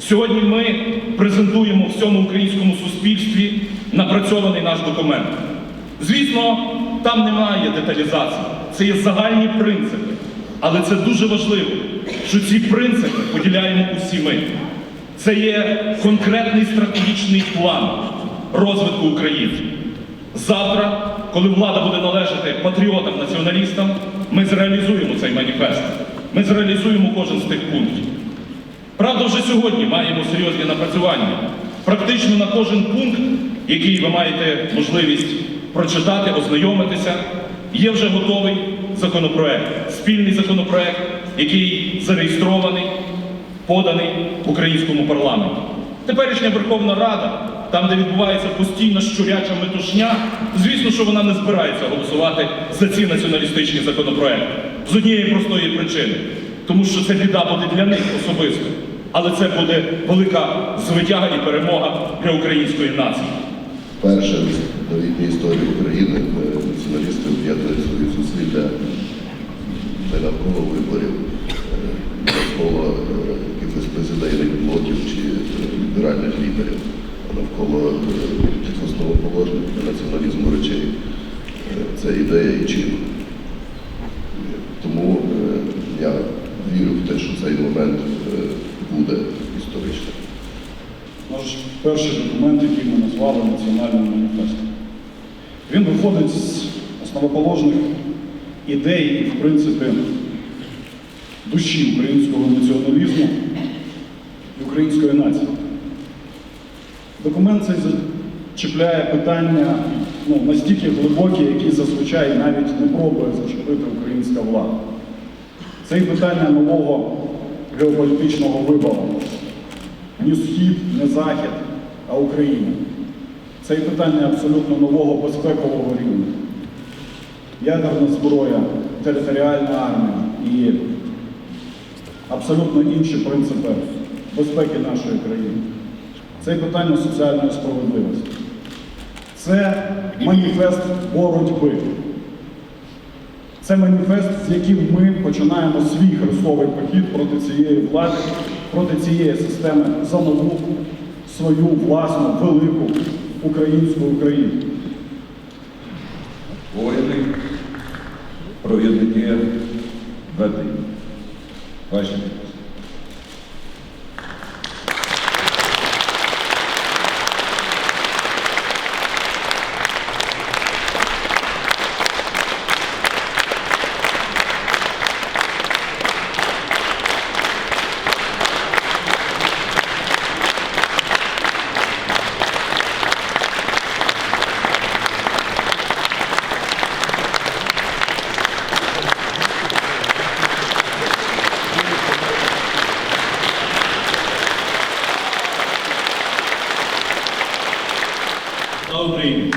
Сьогодні ми презентуємо всьому українському суспільстві напрацьований наш документ. Звісно, там немає деталізації, це є загальні принципи. Але це дуже важливо, що ці принципи поділяємо усі ми. Це є конкретний стратегічний план розвитку України. Завтра, коли влада буде належати патріотам-націоналістам, ми зреалізуємо цей маніфест. Ми зреалізуємо кожен з тих пунктів. Правда, вже сьогодні маємо серйозні напрацювання. Практично на кожен пункт, який ви маєте можливість прочитати, ознайомитися, є вже готовий законопроект, спільний законопроект, який зареєстрований, поданий українському парламенті. Теперішня Верховна Рада, там, де відбувається постійна щуряча метушня, звісно, що вона не збирається голосувати за ці націоналістичні законопроекти. З однієї простої причини. Тому що це біда буде для них особисто. Але це буде велика звитяга і перемога для української нації. Вперше в новітній історії України націоналісти об'єднують свої зусилля не навколо виборів, е, навколо е, якихось президентських блоків чи е, ліберальних лідерів, а навколо тих основоположних націоналізму речей. Це ідея і чин. Тому е, я вірю в те, що цей момент е, буде історичним. Наш перший документ, який ми назвали Національним маніфестом. Він виходить з основоположних ідей і, в принципі, душі українського націоналізму і української нації. Документ цей зачіпляє питання ну, настільки глибокі, які зазвичай навіть не пробує зачепити українська влада. Це і питання нового геополітичного вибору. Ні Схід, не Захід, а Україна. Це і питання абсолютно нового безпекового рівня. Ядерна зброя, територіальна армія і абсолютно інші принципи безпеки нашої країни. Це і питання соціальної справедливості. Це маніфест боротьби. Це маніфест, з яким ми починаємо свій хрестовий похід проти цієї влади, проти цієї системи за нову свою власну велику українську Україну. Воїни, провідники ведення. Ваші Україні!